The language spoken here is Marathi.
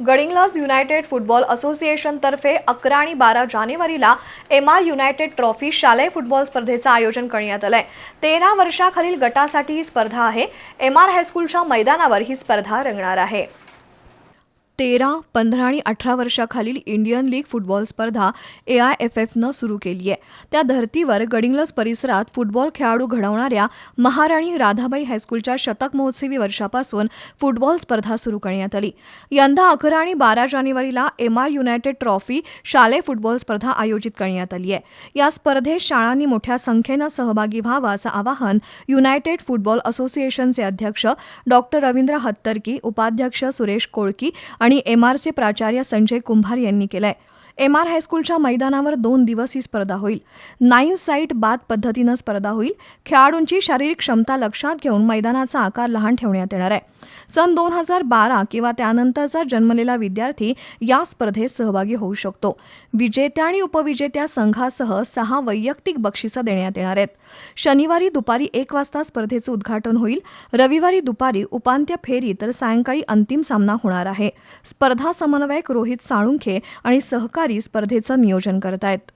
गडिंग्लज युनायटेड फुटबॉल असोसिएशनतर्फे अकरा आणि बारा जानेवारीला एम आर युनायटेड ट्रॉफी शालेय फुटबॉल स्पर्धेचं आयोजन करण्यात आलंय. तेरा वर्षाखालील गटासाठी ही स्पर्धा आहे. एम आर हायस्कूलच्या मैदानावर ही स्पर्धा रंगणार आहे. तेरा पंधरा आणि अठरा वर्षाखालील इंडियन लीग फुटबॉल स्पर्धा ए आय एफ एफनं सुरू केली आहे. त्या धर्तीवर गडिंग्लज परिसरात फुटबॉल खेळाडू घडवणाऱ्या महाराणी राधाबाई हायस्कूलच्या शतक महोत्सवी वर्षापासून फुटबॉल स्पर्धा सुरू करण्यात आली. यंदा अकरा आणि बारा जानेवारीला एम आर युनायटेड ट्रॉफी शालेय फुटबॉल स्पर्धा आयोजित करण्यात आली आहे. या स्पर्धेत शाळांनी मोठ्या संख्येनं सहभागी व्हावं असं आवाहन युनायटेड फुटबॉल असोसिएशनचे अध्यक्ष डॉक्टर रवींद्र हत्तरकी उपाध्यक्ष सुरेश कोळकी आणि एम आरचे प्राचार्य संजय कुंभार यांनी केलंय. एम आर हायस्कूलच्या मैदानावर दोन दिवस ही स्पर्धा होईल. नाईन साईट बाद पद्धतीनं स्पर्धा होईल. खेळाडूंची शारीरिक क्षमता लक्षात घेऊन मैदानाचा आकार लहान ठेवण्यात येणार आहे. सन दोन हजार बारा किंवा त्यानंतरचा जन्मलेला विद्यार्थी या स्पर्धेत सहभागी होऊ शकतो. विजेत्या आणि उपविजेत्या संघासह सहा वैयक्तिक बक्षिसं देण्यात येणार आहेत. शनिवारी दुपारी एक वाजता स्पर्धेचं उद्घाटन होईल. रविवारी दुपारी उपांत्य फेरी तर सायंकाळी अंतिम सामना होणार आहे. स्पर्धा समन्वयक रोहित साळुंखे आणि सहकार स्पर्धेचं नियोजन करत आहेत